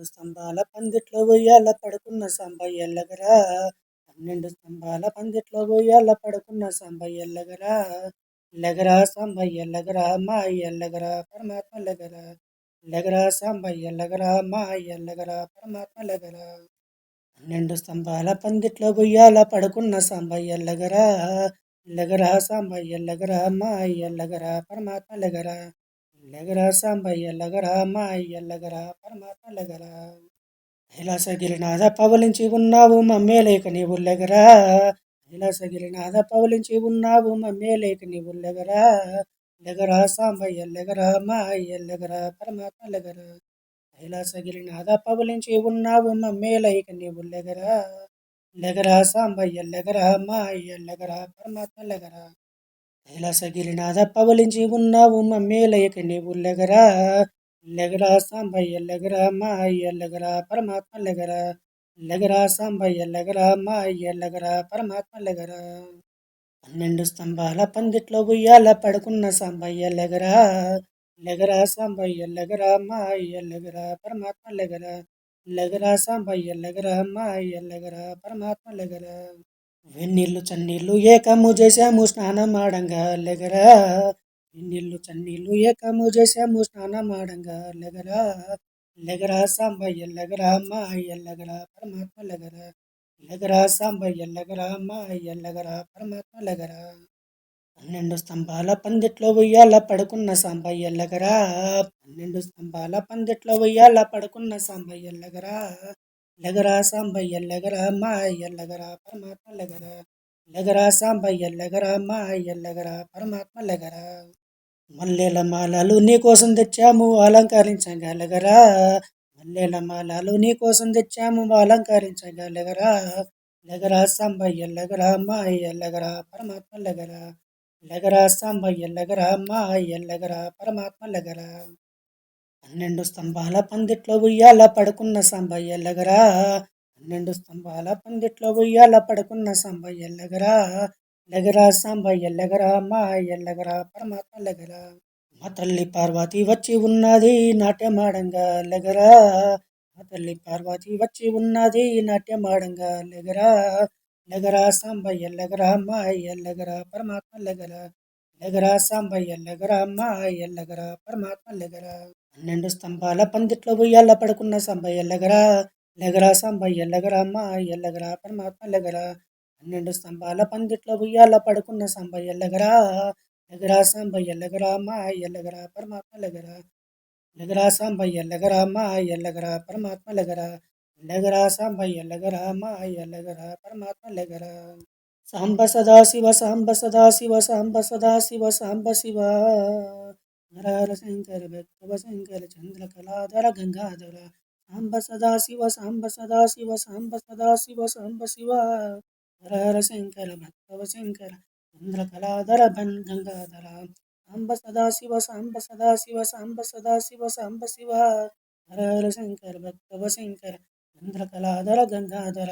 పన్నెండు స్తంభాల పందిట్లో ఉయ్యాల పడుకున్న సాంబయ్య ఎల్లగరా? పన్నెండు స్తంభాల పందిట్లో ఉయ్యాల పడుకున్న సాంబయ్య ఎల్లగరా? లెగరా సాంబయ్య ఎల్లగరా? మా ఎల్లగరా? పరమాత్మ లెగరా లెగరా సాంబయ్య ఎల్లగరా? మా ఎల్లగరా? పరమాత్మ లెగరా పన్నెండు స్తంభాల పందిట్లో ఉయ్యాల పడుకున్న సాంబయ్య ఎల్లగరా? లెగరా సాంబయ్య ఎల్లగరా? మా ఎల్లగరా? పరమాత్మ లెగరా లగరా సాంబయ్య లగరా మాయ్య లగరా పరమాత్మ లగరా కైలాసగిరినాథ పవలించి ఉన్నావు మమ్మే లేక నీవు లెగరా. కైలాసగిరినాథ పవలించి ఉన్నావు మమ్మే లేక నీవు లగరా. లగరా సాంబయ్య లగరా మాయ్య లగరా పరమాత్మ లెగరా కైలాసగిరినాథ పవలించి ఉన్నావు మమ్మే లేక నీవు లగరా. లగరా సాంబయ్య లగరా మాయ్య లగరా పరమాత్మ లగరా కైలాసగిరినాథ పవలించి ఉన్నావు మమ్మేలయక నీవు లెగరా లెగరా సాంబయ్య లెగరా మా అయ్య లెగరా పరమాత్మ లెగరా లెగరా సాంబయ్య లెగరా మా అయ్య లెగరా పరమాత్మ లెగరా పన్నెండు స్తంభాల పందిట్లో ఉయ్యాల పడుకున్న సాంబయ్య లెగరా లెగరా సాంబయ్య లెగరా మా అయ్య లెగరా పరమాత్మ లెగరా లెగరా సాంబయ్య లెగరా మా అయ్య లెగరా పరమాత్మ లెగరా వెన్నీళ్ళు చన్నీళ్ళు ఏకము చేశాము స్నానం ఆడంగా లెగరా? వెన్నీళ్ళు చన్నీళ్ళు ఏకము చేశాము స్నానం ఆడంగా లెగరా? లెగరా సాంబయ్య లెగరా మా ఎల్లగరా పరమాత్మ లెగరా? లెగరా సాంబయ్య లెగరా మా ఎల్లగరా పరమాత్మ లెగరా? పన్నెండు స్తంభాల పందిట్లో ఉయ్యాల పడుకున్న సాంబయ్య లెగరా? పన్నెండు స్తంభాల పందిట్లో ఉయ్యాల పడుకున్న సాంబయ్య లెగరా? లగరా సాంబయ్య లగరా మాయ లగరా పరమాత్మ లగరా. లగరా సాంబయ్య లగరా మాయ లగరా పరమాత్మ లగరా. మల్లెల మాలలు నీ కోసం తెచ్చాము అలంకరించగా లెగరా. మల్లెల మాలలు నీ కోసం తెచ్చాము అలంకరించగా లగరా. లెగరా సాంబయ్య లగరా మాయ లగరా పరమాత్మ లగరా. లగరా సాంబయ్య లగరా మాయ లగరా పరమాత్మ లగరా. పన్నెండు స్తంభాల పందిట్లో ఉయ్యాల పడుకున్న సాంబయ్య లగరా పన్నెండు స్తంభాల పందిట్లో ఉయ్యాల పడుకున్న సాంబయ్య లగరా లగరా సాంబయ్య లగరా మా ఎల్లగరా పరమాత్మ లగరా మా తల్లి పార్వతి వచ్చి ఉన్నది నాట్యమాడంగా లగరా. మా తల్లి పార్వతి వచ్చి ఉన్నది నాట్యమాడంగా లగరా. లగరా సాంబయ్య లగరా మా ఎల్లగరా పరమాత్మ లగరా లగరా సాంబయ్య లగరా మా ఎల్లగరా పరమాత్మ లగరా పన్నెండు స్తంభాల పందిట్లో ఉయ్యాల పడుకున్న సాంబయ్య ఎల్లగరా ఎల్లగరా సాంబయ్య ఎల్లగరా అమ్మ ఎల్లగరా పరమాత్మ ఎల్లగరా. పన్నెండు స్తంభాల పందిట్లో ఉయ్యాల పడుకున్న సాంబయ్య ఎల్లగరా ఎల్లగరా సాంబయ్య ఎల్లగరా అమ్మ ఎల్లగరా పరమాత్మ ఎల్లగరా. ఎల్లగరా సాంబయ్య ఎల్లగరా అమ్మ ఎల్లగరా పరమాత్మ ఎల్లగరా. ఎల్లగరా సాంబయ్య ఎల్లగరా అమ్మ ఎల్లగరా పరమాత్మ ఎల్లగరా. సాంబ సదాశివ సాంబ సదాశివ సాంబ సదాశివ సాంబ శివ. నరహర శంకర భక్తవ శంకర చంద్ర కళాధర గంగాధర సాంబ సదాశివ సాంబ సదాశివ సాంబ సదాశివ సాంబ శివ. నరహర శంకర భక్తవ శంకర చంద్ర కళాధర బన్ గంగాధర సాంబ సదాశివ సాంబ సదాశివ సాంబ సదాశివ సాంబ శివ. హరహర శంకర భక్తవ శంకర చంద్ర కళాధర గంగాధర.